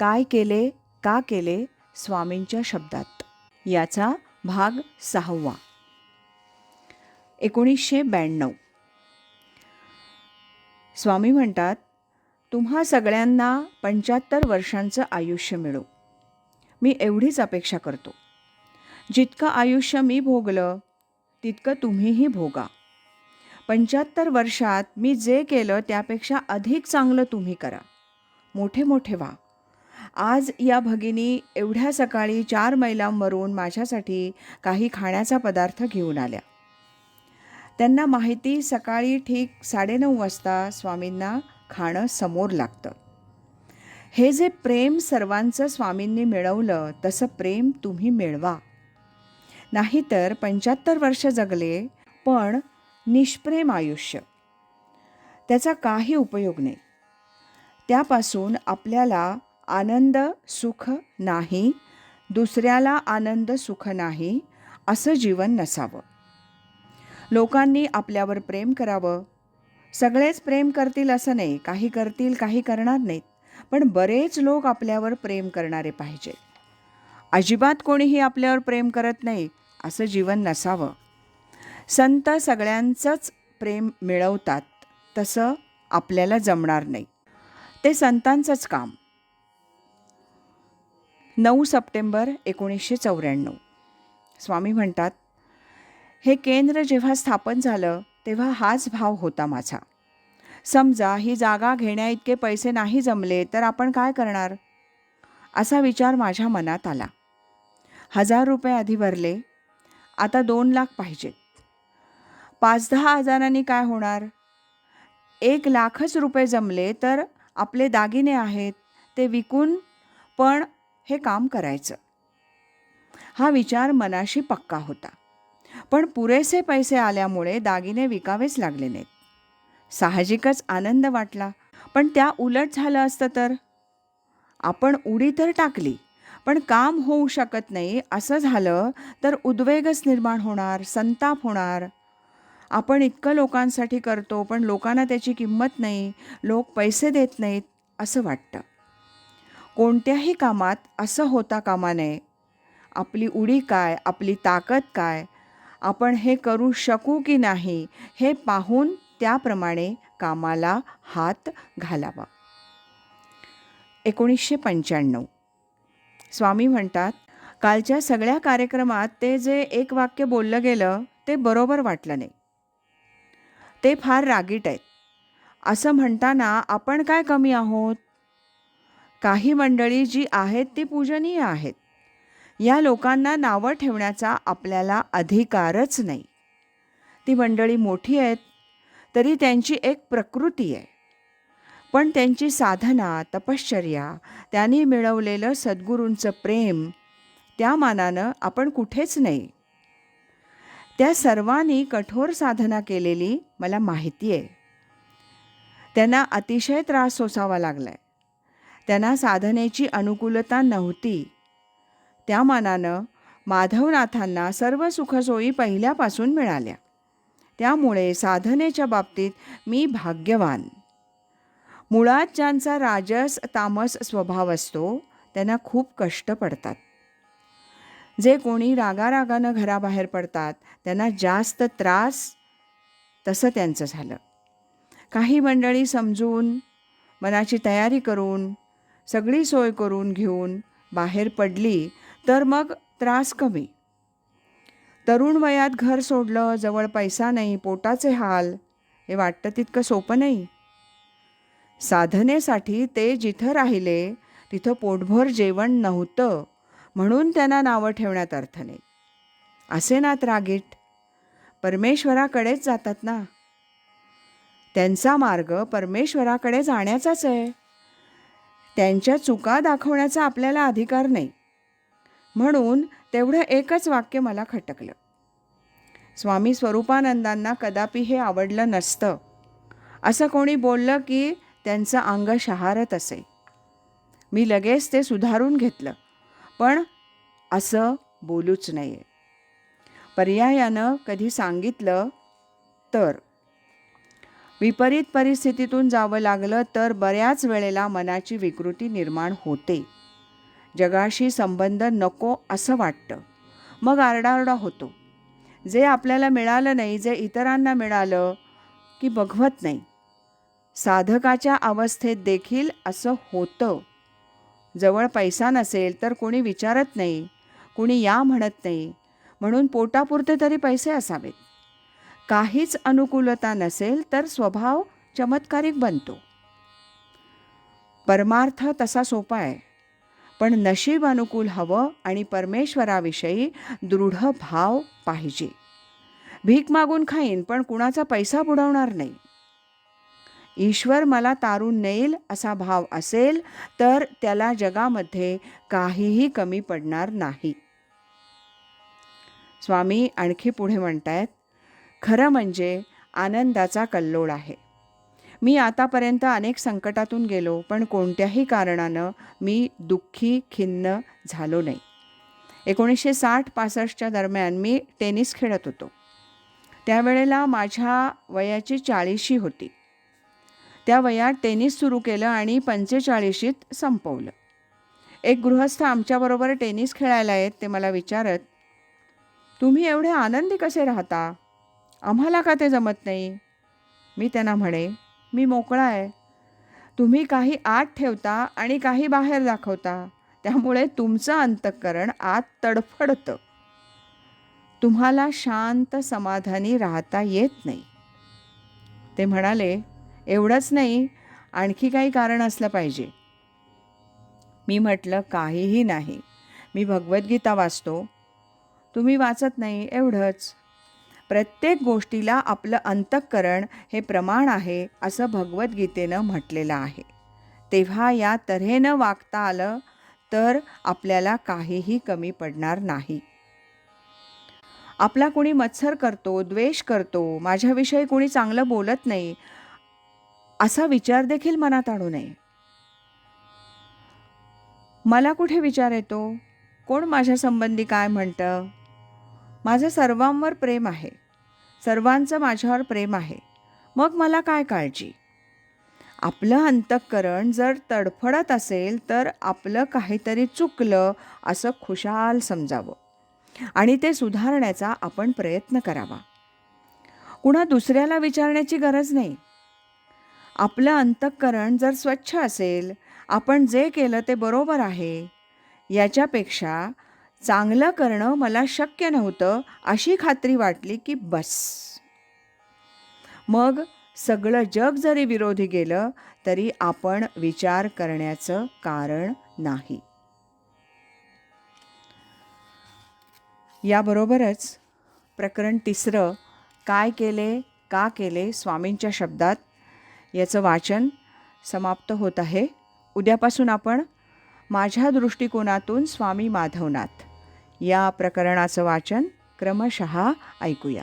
काय केले का केले स्वामींच्या शब्दात? याचा भाग सहावा. एकोणीसशे ब्याण्णव. स्वामी म्हणतात तुम्हा सगळ्यांना पंच्याहत्तर वर्षांचं आयुष्य मिळो. मी एवढीच अपेक्षा करतो. जितकं आयुष्य मी भोगलं तितकं तुम्हीही भोगा. पंच्याहत्तर वर्षात मी जे केलं त्यापेक्षा अधिक चांगलं तुम्ही करा. मोठे मोठे व्हा. आज या भगिनी एवढ्या सकाळी चार मैलांवरून माझ्यासाठी काही खाण्याचा पदार्थ घेऊन आल्या. त्यांना माहिती सकाळी ठीक साडेनऊ वाजता स्वामींना खाणं समोर लागतं. हे जे प्रेम सर्वांचं स्वामींनी मिळवलं तसं प्रेम तुम्ही मिळवा. नाहीतर पंच्याहत्तर वर्ष जगले पण निष्प्रेम आयुष्य. त्याचा काही उपयोग नाही. त्यापासून आपल्याला आनंद सुख नाही दुसऱ्याला आनंद सुख नाही असं जीवन नसावं. लोकांनी आपल्यावर प्रेम करावं. सगळेच प्रेम करतील असं नाही काही करतील काही करणार नाहीत पण बरेच लोक आपल्यावर प्रेम करणारे पाहिजेत. अजिबात कोणीही आपल्यावर प्रेम करत नाही असं जीवन नसावं. संत सगळ्यांचंच प्रेम मिळवतात तसं आपल्याला जमणार नाही. ते संतांचंच काम. नऊ सप्टेंबर एकोणीसशे चौऱ्याण्णव. स्वामी म्हणतात हे केंद्र जेव्हा स्थापन झालं तेव्हा हाच भाव होता माझा. समजा ही जागा घेण्याइतके पैसे नाही जमले तर आपण काय करणार? असा विचार माझ्या मनात आला. हजार रुपये आधी भरले आता दोन लाख पाहिजेत. पाच दहा हजारांनी काय होणार? एक लाखच रुपये जमले तर आपले दागिने आहेत ते विकून पण हे काम करायचं. हा विचार मनाशी पक्का होता. पण पुरेसे पैसे आल्यामुळे दागिने विकावेच लागले नाहीत. साहजिकच आनंद वाटला पण त्या उलट झालं असतं तर? आपण उडी तर टाकली पण काम होऊ शकत नाही असं झालं तर उद्वेगच निर्माण होणार संताप होणार. आपण इतकं लोकांसाठी करतो पण लोकांना त्याची किंमत नाही लोक पैसे देत नाहीत असं वाटतं. कोणत्याही कामात असं होता कामा नये. आपली उडी काय आपली ताकद काय आपण हे करू शकू की नाही हे पाहून त्याप्रमाणे कामाला हात घालावा. एकोणीसशे पंच्याण्णव. स्वामी म्हणतात कालच्या सगळ्या कार्यक्रमात ते जे एक वाक्य बोललं गेलं ते बरोबर वाटलं नाही. ते फार रागीट आहेत. असं म्हणताना आपण काय कमी आहोत? काही मंडळी जी आहेत ती पूजनीय आहेत. या लोकांना नावं ठेवण्याचा आपल्याला अधिकारच नाही. ती मंडळी मोठी आहेत तरी त्यांची एक प्रकृती आहे. पण त्यांची साधना तपश्चर्या त्यांनी मिळवलेलं सद्गुरूंचं प्रेम त्या मानानं आपण कुठेच नाही. त्या सर्वांनी कठोर साधना केलेली मला माहिती आहे. त्यांना अतिशय त्रास सोसावा लागला आहे त्यांना साधनेची अनुकूलता नव्हती. त्या मानानं माधवनाथांना सर्व सुखसोयी पहिल्यापासून मिळाल्या. त्यामुळे साधनेच्या बाबतीत मी भाग्यवान. मुळात ज्यांचा राजस तामस स्वभाव असतो त्यांना खूप कष्ट पडतात. जे कोणी रागारागानं घराबाहेर पडतात त्यांना जास्त त्रास तसं त्यांचं झालं. काही मंडळी समजून मनाची तयारी करून सगळी सोय करून घेऊन बाहेर पडली तर मग त्रास कमी. तरुण वयात घर सोडलं जवळ पैसा नाही पोटाचे हाल हे वाटतं तितकं सोपं नाही. साधनेसाठी ते जिथं राहिले तिथं पोटभर जेवण नव्हतं म्हणून त्यांना नावं ठेवण्यात अर्थ नाही. असे ना रागीट परमेश्वराकडेच जातात ना? त्यांचा मार्ग परमेश्वराकडे जाण्याचाच आहे. त्यांच्या चुका दाखवण्याचा आपल्याला अधिकार नाही. म्हणून तेवढं एकच वाक्य मला खटकलं. स्वामी स्वरूपानंदांना कदापि हे आवडलं नसतं. असं कोणी बोललं की त्यांचं अंग शहारत असे. मी लगेच ते सुधारून घेतलं. पण असं बोलूच नये. पर्यायानं कधी सांगितलं तर विपरीत परिस्थितीतून जावं लागलं तर बऱ्याच वेळेला मनाची विकृती निर्माण होते. जगाशी संबंध नको असं वाटतं. मग आरडाओरडा होतो. जे आपल्याला मिळालं नाही जे इतरांना मिळालं की बघवत नाही. साधकाच्या अवस्थेत देखील असं होतं. जवळ पैसा नसेल तर कोणी विचारत नाही कोणी या म्हणत नाही. म्हणून पोटापुरते तरी पैसे असावेत. काहीच अनुकूलता नसेल तर स्वभाव चमत्कारिक बनतो. परमार्थ तसा सोपा आहे. पण नशीब अनुकूल हवं आणि परमेश्वराविषयी दृढ भाव पाहिजे. भीक मागून खाईन पण कुणाचा पैसा बुडवणार नाही. ईश्वर मला तारून नेईल असा भाव असेल तर त्याला जगामध्ये काहीही कमी पडणार नाही. स्वामी आणखी पुढे म्हणतायत खरं म्हणजे आनंदाचा कल्लोळ आहे. मी आतापर्यंत अनेक संकटातून गेलो पण कोणत्याही कारणानं मी दुःखी खिन्न झालो नाही. एकोणीसशे साठ पासष्टच्या दरम्यान मी टेनिस खेळत होतो. त्यावेळेला माझ्या वयाची चाळीशी होती. त्या वयात टेनिस सुरू केलं आणि पंचेचाळीशीत संपवलं. एक गृहस्थ आमच्याबरोबर टेनिस खेळायला आहेत ते मला विचारत तुम्ही एवढे आनंदी कसे राहता? आम्हाला का ते जमत नाही? मी त्यांना म्हणे मी मोकळा आहे. तुम्ही काही आत ठेवता आणि काही बाहेर दाखवता. त्यामुळे तुमचं अंतःकरण आत तडफडतं. तुम्हाला शांत समाधानी राहता येत नाही. ते म्हणाले एवढंच नाही. आणखी काही कारण असलं पाहिजे. मी म्हटलं काहीही नाही. मी भगवद्गीता वाचतो. तुम्ही वाचत नाही. एवढंच. प्रत्येक गोष्टीला आपलं अंतःकरण हे प्रमाण आहे असं भगवद्गीतेनं म्हटलेलं आहे. तेव्हा या तऱ्हेनं वागता आलं तर आपल्याला काहीही कमी पडणार नाही. आपला कोणी मत्सर करतो द्वेष करतो माझ्याविषयी कोणी चांगलं बोलत नाही असा विचार देखील मनात आणू नये. मला कुठे विचार येतो? कोण माझ्या संबंधी काय म्हणतं? माझं सर्वांवर प्रेम आहे. सर्वांचं माझ्यावर प्रेम आहे. मग मला काय काळजी? आपलं अंतःकरण जर तडफडत असेल तर आपलं काहीतरी चुकलं असं खुशाल समजावं. आणि ते सुधारण्याचा आपण प्रयत्न करावा. कुणा दुसऱ्याला विचारण्याची गरज नाही. आपलं अंतःकरण जर स्वच्छ असेल आपण जे केलं ते बरोबर आहे याच्यापेक्षा चांगलं करणं मला शक्य नव्हतं अशी खात्री वाटली की बस. मग सगळं जग जरी विरोधी गेलं तरी आपण विचार करण्याचं कारण नाही. याबरोबरच प्रकरण तिसरं काय केले का केले स्वामींच्या शब्दात? याचं वाचन समाप्त होत आहे. उद्यापासून आपण माझ्या दृष्टिकोनातून स्वामी माधवनाथ. या प्रकरणाचं वाचन क्रमशः ऐकूया.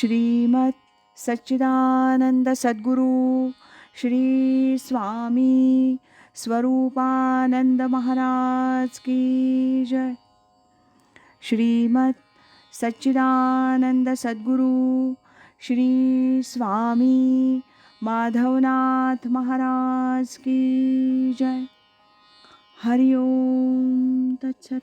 श्रीमत सच्चिदानंद सद्गुरू श्री स्वामी स्वरूपानंद महाराज की जय. श्रीमत सच्चिदानंद सद्गुरू श्री स्वामी माधवनाथ महाराज की जय. 하리옴 다차